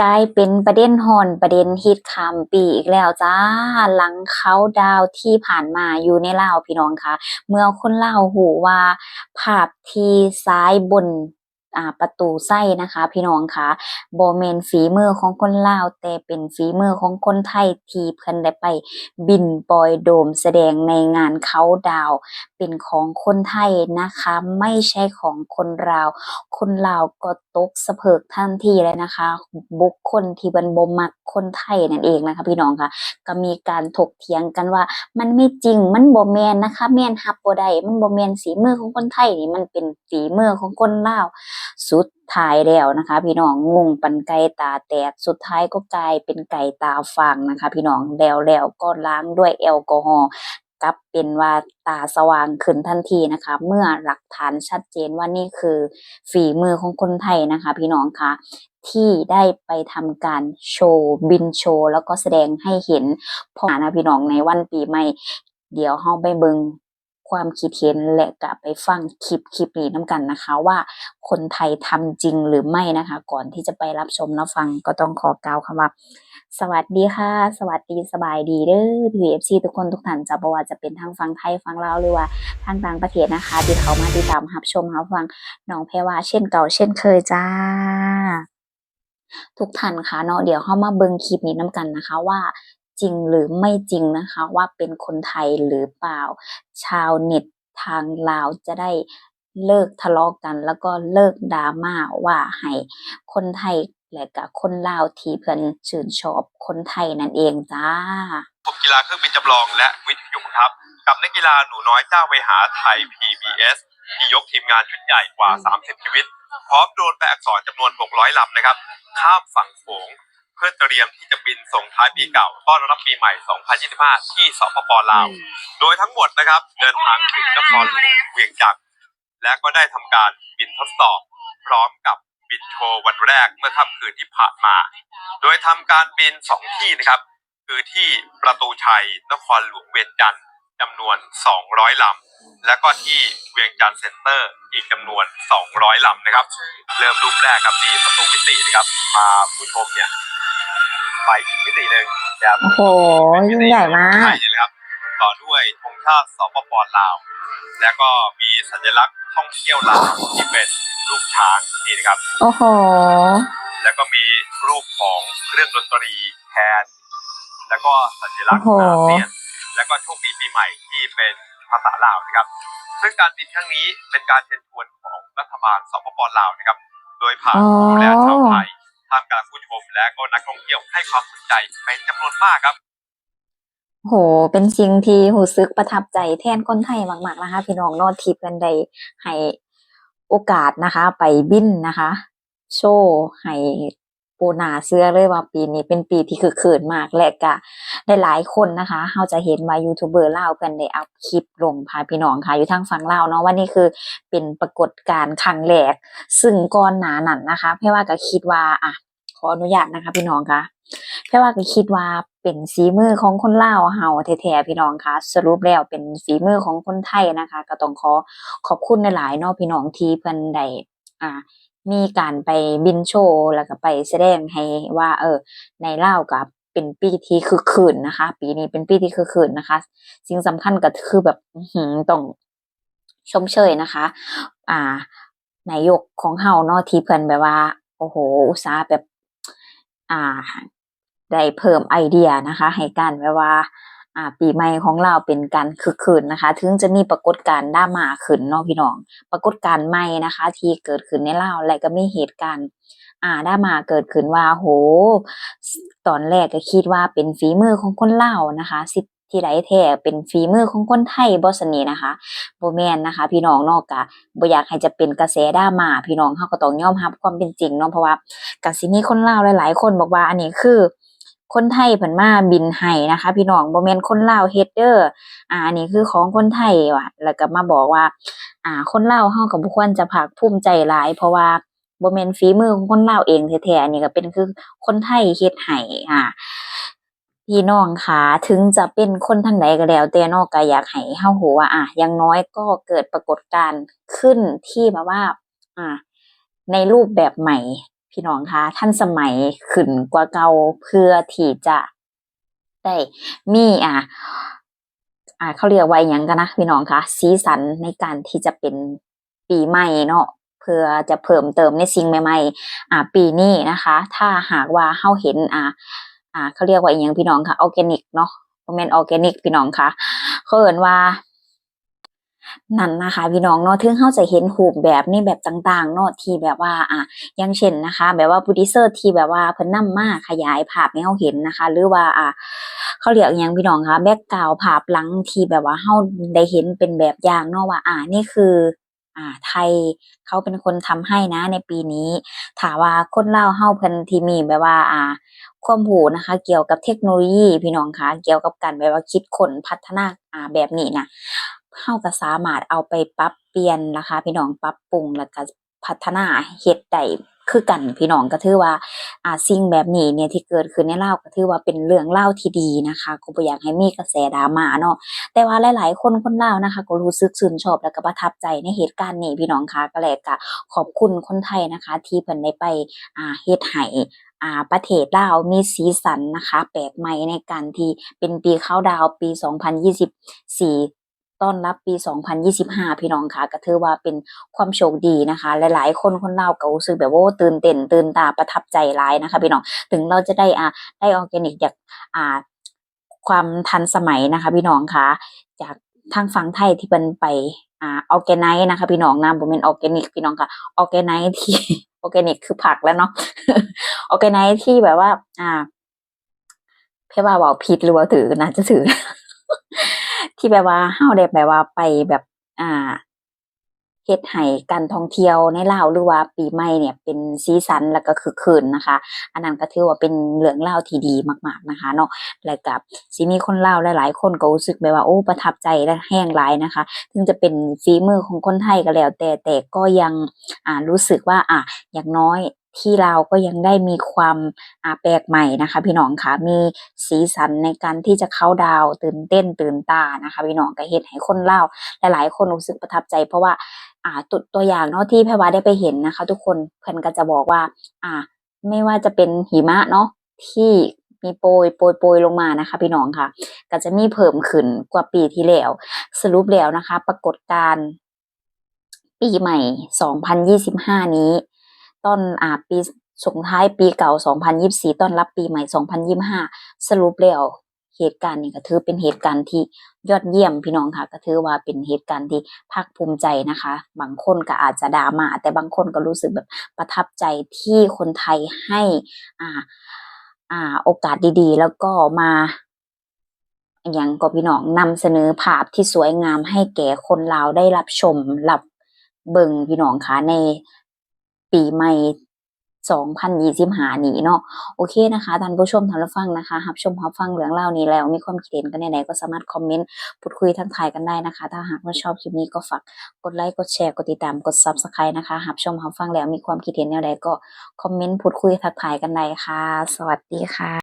กลายเป็นประเด็นร้อนประเด็นฮิตข้ามปีอีกแล้วจ้า หลังเคาน์ดาวน์ที่ผ่านมาอยู่ในลาวพี่น้องคะ เมื่อคนลาวรู้ว่าภาพที่ซ้ายบนอ่าประตูไส้นะคะพี่น้องคะบ่แม่นฝีมือของคนลาว แต่เป็นฝีมือของคนไทยที่เพิ่นได้ไปบินปลอยโดมแสดงในงานเคาน์ดาวน์เป็นของคนไทยนะคะ ไม่ใช่ของคนลาว คนลาวก็ตกสะเพิกทันทีเลยนะคะ บุคคลที่เพิ่นบมักคนไทยนั่นเองนะคะ พี่น้องค่ะ ก็มีการถกเถียงกันว่า มันไม่จริงมันบ่แมนนะคะ แมนรับบ่ได้มันบ่แมนฝีมือของคนไทยนี่มันเป็นฝีมือของคนลาวสุดท้ายแล้วนะคะ พี่น้องงงปานไก่ตาแตกสุดท้ายก็กลายเป็นไก่ตาฟางนะคะ พี่น้องแล้วแล้วก็ล้างด้วยแอลกอฮอล์ กลับเป็นว่าตาสว่างขึ้นทันทีนะคะ เมื่อหลักฐานชัดเจนว่านี่คือฝีมือของคนไทยนะคะ พี่น้องคะที่ได้ไปทำการโชว์บินโชว์แล้วก็แสดงให้เห็นพ่อนานะพี่น้องในวันปีใหม่ เดี๋ยวเราไปเบิง ความคิดเห็นและก็ไปฟังคลิปคลิปนี้น้ำกันนะคะ ว่าคนไทยทำจริงหรือไม่นะคะ ก่อนที่จะไปรับชมรับฟังก็ต้องขอกล่าวคำว่า สวัสดีค่ะ สวัสดีสบายดีเด้อ PFC ทุกคนทุกท่านจะบ่ว่าจะเป็นทางฝั่งไทยฝั่งลาวหรือว่าทางต่างประเทศนะคะที่เขามาติดตามรับชมรับฟังน้องแพรวาเช่นเก่าเช่นเคยจ้าทุกท่านคะเนาะเดี๋ยวเรามาเบิ่งคลิปนี้นํกันนะคะ ว่า จริงหรือไม่จริงนะคะ ว่าเป็นคนไทยหรือเปล่า ชาวเน็ตทางลาวจะได้เลิกทะเลาะกัน แล้วก็เลิกดราม่าว่าให้คนไทยและก็คนลาวที่เพิ่นชื่นชอบคนไทยนั่นเองจ้าผมกีฬาเครื่องบินจำลองและวิทยุครับ กับนักกีฬาหนูน้อยเจ้าเวหาไทย PBS ที่ยกทีมงานชุดใหญ่กว่า 30 ชีวิต พร้อมโดนแปลอักษรจำนวน 600 ลำนะครับ ข้ามฝั่งโขง เพื่อเตรียมที่จะบินส่งท้ายปีเก่าต้อนรับปีใหม่ 2025 ที่สปปลาว โดยทั้งหมดนะครับ เดินทางถึงนครหลวงเวียงจันทร์และก็ได้ทำการบินทดสอบ พร้อมกับบินโชว์วันแรกเมื่อค่ำคืนที่ผ่านมา โดยทำการบินสองที่นะครับ คือที่ประตูชัยนครหลวงเวียงจันทร์จำนวน 200 ลำ และก็ที่เวียงจันทร์เซ็นเตอร์อีกจำนวน 200 ลำนะครับ เริ่มรูปแรกครับนี่ประตูมิตินะครับพาผู้ชมเนี่ย ไปอีกมิติหนึ่งนะครับโอ้โหยิ่งใหญ่มากใช่เลยครับต่อด้วยธงชาติสปปลาว แล้วก็มีสัญลักษณ์ท่องเที่ยวลาวที่เป็นรูปช้างนี่นะครับโอ้โหแล้วก็มีรูปของเครื่องดนตรีแคนแล้วก็สัญลักษณ์โอ้โหอาเซียนแล้วก็โชคดีปีใหม่ที่เป็นภาษาลาวนะครับ ซึ่งการบินครั้งนี้เป็นการเชิญชวนของรัฐบาลสปปลาวนะครับ โดยผ่านผู้ดูแลชาวไทย ท่ามกลางผู้ชมและก็นักท่องเที่ยวให้ความสนใจเป็นจำนวนมากครับ โห เป็นสิ่งที่หูซึกประทับใจแทนคนไทยมาก ๆ นะคะ พี่น้องนอดทิพย์กันได้ให้โอกาสนะคะ ไปบินนะคะ โชว์ให้ ปูนาเสื้อเลยว่าปีนี้เป็นปีที่คือคืนมากและก็ได้หลายคนนะคะเราจะเห็นว่ายูทูบเบอร์เล่าวเพิ่นได้อัพคลิปลงพาพี่น้องค่ะอยู่ทางฝั่งเล่าเนาะว่านี่คือเป็นปรากฏการณ์ครั้งแรกซึ่งก่อนหน้านั้นนะคะเพี่ว่าก็คิดว่าอะขออนุญาตนะคะ พี่น้องค่ะแค่ว่าก็คิดว่าเป็นฝีมือของคนเล่าเฮาแท้ๆพี่น้องคะสรุปแล้วเป็นฝีมือของคนไทยนะคะ ก็ต้องขอขอบคุณหลายๆเนาะพี่น้องที่เพิ่นได้อ่า มีการไปบินโชว์แล้วก็ไปแสดงให้ว่า เออ ในเล่าวก็เป็นปีที่คึกคืนนะคะ ปีนี้เป็นปีที่คึกคืนนะคะ สิ่งสำคัญก็คือแบบหือต้องชมเชยนะคะ อ่านายกของเฮาเนาะที่เพิ่นแบบว่า โอ้โห อุตสาห์แบบ อ่า ได้เพิ่มไอเดียนะคะ ให้การแบบว่า อ่าปีใหม่ของเราเป็นการคึกคืนนะคะ ถึงจะมีปรากฏการณ์ดรามาขึ้นเนาะพี่น้อง ปรากฏการณ์ใหม่นะคะ ที่เกิดขึ้นในลาวและก็มีเหตุการณ์อ่าดรามาเกิดขึ้นว่าโห ตอนแรกก็คิดว่าเป็นฝีมือของคนลาวนะคะสิที่ใดแท้เป็นฝีมือของคนไทยบ่สนีนะคะบแมนนะคะ พี่น้องนาะก็บ่อยากให้จะเป็นกระแสดรามา พี่น้องเฮาก็ต้องยอมรับความเป็นจริงเนาะเพราะว่าก็สิมีคนเลาหลาย ๆ คนบอกว่าอันนี้คือ คนไทยเพิ่นมาบินให้นะคะ พี่น้องบ่แม่นคนลาวเฮ็ดเด้ออ่านนี้คือของคนไทยว่ะ แล้วก็มาบอกว่า อ่า คนลาวเฮาก็บ่ควรจะภาคภูมิใจหลาย เพราะว่าบ่แม่นฝีมือของคนลาวเองแท้ๆอันนี้ก็เป็นคือคนไทยเฮ็ดให้อ่าพี่น้องค่ะถึงจะเป็นคนทางใดก็แล้วแต่นาะก็อยากให้เฮารู้ว่าอะอย่างน้อยก็เกิดปรากฏการณ์ขึ้นที่แบบว่า อ่าในรูปแบบใหม่ พี่น้องคะท่านสมัยขึ้นกว่าเก่าเพื่อที่จะได้มีอ่าอ่าเขาเรียกว่าอหยังกันนะพี่น้องคะสีสันในการที่จะเป็นปีใหม่เนาะเพื่อจะเพิ่มเติมในสิ่งใหม่ ๆ อ่าปีนี้นะคะ ถ้าหากว่าเฮาเห็นอ่าอ่าเขาเรียกว่าอหยังพี่น้องคะออร์แกนิกเนาะโมเมนออร์แกนิกพี่น้องคะเขาเอ่นว่า นั่นนะคะพี่น้องเนาะถึงเฮาจะเห็นรูปแบบนี้แบบต่างๆเนาะที่แบบว่าอะอย่างเช่นนะคะ แบบว่าโปรดิวเซอร์ที่แบบว่าเพิ่นนำมาขยายภาพให้เฮาเห็นนะคะ หรือว่าอะเขาเรียกอิหยังพี่น้องคะแบ็กกราวภาพหลังที่แบบว่าเฮาได้เห็นเป็นแบบอย่างเนาะว่าอ่านี่คืออ่าไทยเขาเป็นคนทำให้นะในปีนี้ถ้าว่าคนเล่าวเฮาเพิ่นที่มีแบบว่าอ่าความรู้นะคะ เกี่ยวกับเทคโนโลยีพี่น้องคะเกี่ยวกับการแบบว่าคิดค้นพัฒนาอ่าแบบนี้นะ เฮาก็สามารถเอาไปปรับเปลี่ยนนะคะพี่น้องปรับปรุงแล้วก็พัฒนาเฮ็ดได้คือกันพี่น้องก็ถือว่าอ่าสิ่งแบบนี้เนี่ยที่เกิดขึ้นในเล่าก็ถือว่าเป็นเรื่องเล่าที่ดีนะคะก็บ่อยากให้มีกระแสดราม่าเนาะแต่ว่าหลาย ๆ คนคนเล่านะคะ ก็รู้สึกชื่นชอบแล้วก็ประทับใจในเหตุการณ์นี้พี่น้องคะก็เลยก็ขอบคุณคนไทยนะคะ ที่เพิ่นได้ไปอ่าเฮ็ดให้อ่าประเทศลาวมีสีสันนะคะแปลกใหม่ในการที่เป็นปีเข้าดาวน์ปี 2024 ต้อนรับปี 2025 พี่น้องค่ะก็ถือว่าเป็นความโชคดีนะคะ หลาย ๆ คนคนเลาก็รู้สึกแบบว่าตื่นเต้นตื่นตาประทับใจหลายนะคะ พี่น้องถึงเราจะได้อ่าได้ออร์แกนิกจากอ่าความทันสมัยนะคะ พี่น้องค่ะจากทางฝั่งไทยที่เป็นไปอ่าออร์แกไนซ์นะคะพี่น้องนะบ่แม่นออร์แกนิกพี่น้องค่ะออร์แกไนซ์ที่ออร์แกนิกคือผักแล้วเนาะออร์แกไนซ์ที่แบบว่า อ่าเพว่าว่าผิดหรือว่าถือน่าจะถือ ที่แบบว่าเฮาได้แบบว่าไปแบบอ่าเฮ็ดให้การท่องเที่ยวในลาวหรือว่าปีใหม่เนี่ยเป็นสีสันแล้วก็คึกคืนนะคะ อันนั้นก็ถือว่าเป็นเรื่องราที่ดีมาก ๆนะคะเนาะแล้วก็สิมีคนเลาหลาย ๆ คนก็รู้สึกแบบว่าโอ้ประทับใจและแห้งหลายนะคะถึงจะเป็นฝีมือของคนไทยก็แล้วแต่แต่ก็ยังอ่ารู้สึกว่าอะอย่างน้อย ที่เราก็ยังได้มีความอาแปลกใหม่นะคะ พี่น้องค่ะมีสีสันในการที่จะเข้าดาวตื่นเต้นตื่นตานะคะ พี่น้องก็เฮ็ดให้คนลาวหลายๆ คนรู้สึกประทับใจ เพราะว่าอ่าตัวตัวอย่างเนาะที่แพรวาได้ไปเห็นนะคะ ทุกคนเพิ่นก็จะบอกว่า อ่า ไม่ว่าจะเป็นหิมะเนาะที่มีโปรยโปรยโปรยลงมานะคะ พี่น้องค่ะ ก็จะมีเพิ่มขึ้นกว่าปีที่แล้ว สรุปแล้วนะคะ ปรากฏการปีใหม่ 2025 นี้ ต้นอ่าปีส่งท้ายปีเก่า 2024 ต้อนรับปีใหม่ 2025 สรุปแล้วเหตุการณ์นี้ก็ถือเป็นเหตุการณ์ที่ยอดเยี่ยมพี่น้องค่ะ ก็ถือว่าเป็นเหตุการณ์ที่ภาคภูมิใจนะคะ บางคนก็อาจจะดราม่าแต่บางคนก็รู้สึกแบบประทับใจที่คนไทยให้อ่าอ่าโอกาสดีๆ แล้วก็มาอย่างก็พี่น้องนำเสนอภาพที่สวยงามให้แก่คนลาวได้รับชมรับเบิ่งพี่น้องค่ะใน ปีใหม่2025นี้เนาะโอเคนะคะท่านผู้ชมท่านผู้ฟังนะคะรับชมรับฟังเรื่องเล่านี้แล้วมีความคิดเห็นกันในไหนๆก็สามารถคอมเมนต์พูดคุยทักทายกันได้นะคะ ถ้าหากว่าชอบคลิปนี้ก็ฝากกดไลค์กดแชร์กดติดตามกด Subscribe นะคะรับชมรับฟังแล้วมีความคิดเห็นแนวใดก็คอมเมนต์พูดคุยทักทายกันได้ค่ะ สวัสดีค่ะ